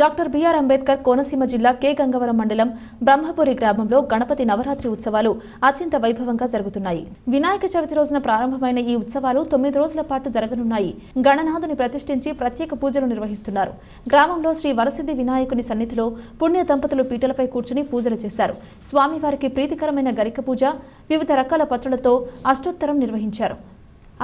Doctor BR Ambedkar Konaseema జిల్లా K Gangavaram మండలం బ్రహ్మపురి గ్రామంలో గణపతి నవరాత్రి ఉత్సవాలు అత్యంత వైభవంగా జరుగుతున్నాయి. వినాయక చవితి రోజున ప్రారంభమైన ఈ ఉత్సవాలు తొమ్మిది రోజుల పాటు జరగనున్నాయి. గణనాథుని ప్రతిష్ఠించి ప్రత్యేక పూజలు నిర్వహిస్తున్నారు. గ్రామంలో శ్రీ వరసిద్ధి వినాయకుని సన్నిధిలో పుణ్య దంపతులు పీటలపై కూర్చుని పూజలు చేశారు. స్వామివారికి ప్రీతికరమైన గరిక పూజ వివిధ రకాల పత్రులతో అష్టోత్తరం నిర్వహించారు.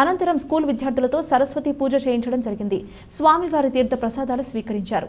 అనంతరం స్కూల్ విద్యార్థులతో సరస్వతి పూజ చేయించడం జరిగింది. స్వామివారి తీర్థ ప్రసాదాలు స్వీకరించారు.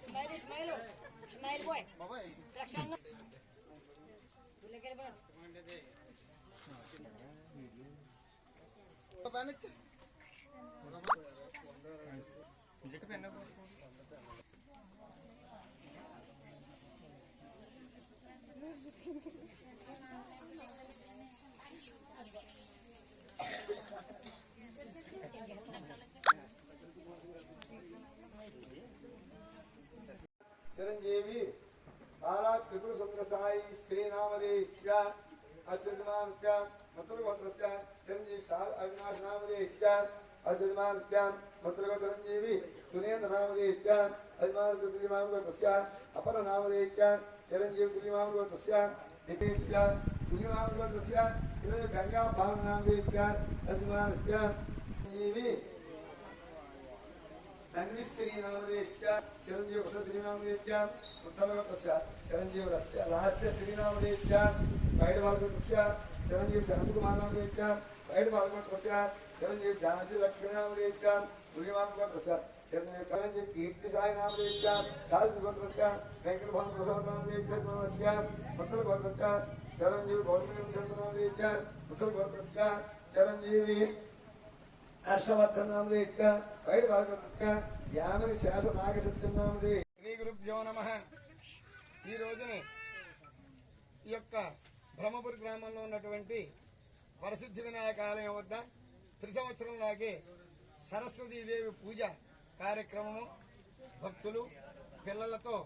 Smile, smile, smile boy. Reaction. Chiranjeevi Tripura సుందర సాయి శ్రీనామదేశ్య అశ్వమానస్య మతులగోత్రస్య చిరంజీవి సా అవినాశ నామదేశ్య అశ్వమానస్య మతులగో చిరంజీవి సునేంద్ర నామదేశ్య అభిమాన దుర్యమానగోత్రస్య అపర నామదేశ్య చిరంజీవి దుర్యమానగోత్రస్య నితేశ్య దుర్యమానగోత్రస్య చిరంజీవి గంగా భావన రహస్య శ్రీనామదేశ్య బయట బాలగతస్య చిరంజీవ శరణకుమార్ నామదేశ్య బయట బాలగతస్య చిరంజీవ జానకి లక్ష్మీనామదేశ్య పుణ్యమానగతస్య చిరంజీవ చిరంజీవ కీర్తి సాయి నామదేశ్య రాజగోత్రస్య వెంకట భాను ప్రసాద్ నామదేశ్య మనస్య ఉత్తర గోత్రస్య చిరంజీవి గౌతమ నామదేశ్య ఉత్తర గోత్రస్య చిరంజీవి హర్షవర్ధన్ నామదేత్య బయట భాగవత్య యామని శేష నాగసత్యం శ్రీ గురుభ్యో నమ. ఈ రోజున ఈ యొక్క బ్రహ్మపురి గ్రామంలో ఉన్నటువంటి వరసిద్ధి వినాయక ఆలయం వద్ద ప్రతి సంవత్సరం లాగే సరస్వతీదేవి పూజ కార్యక్రమము భక్తులు పిల్లలతో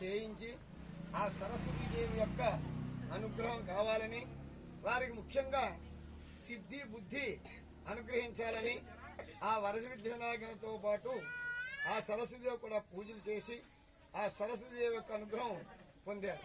చేయించి ఆ సరస్వతీదేవి యొక్క అనుగ్రహం కావాలని వారికి ముఖ్యంగా సిద్ధి బుద్ధి అనుగ్రహించాలని ఆ వరస విద్యానాయకునితో పాటు ఆ సరస్వతిదేవి కూడా పూజలు చేసి ఆ సరస్వతిదేవి యొక్క అనుగ్రహం పొందారు.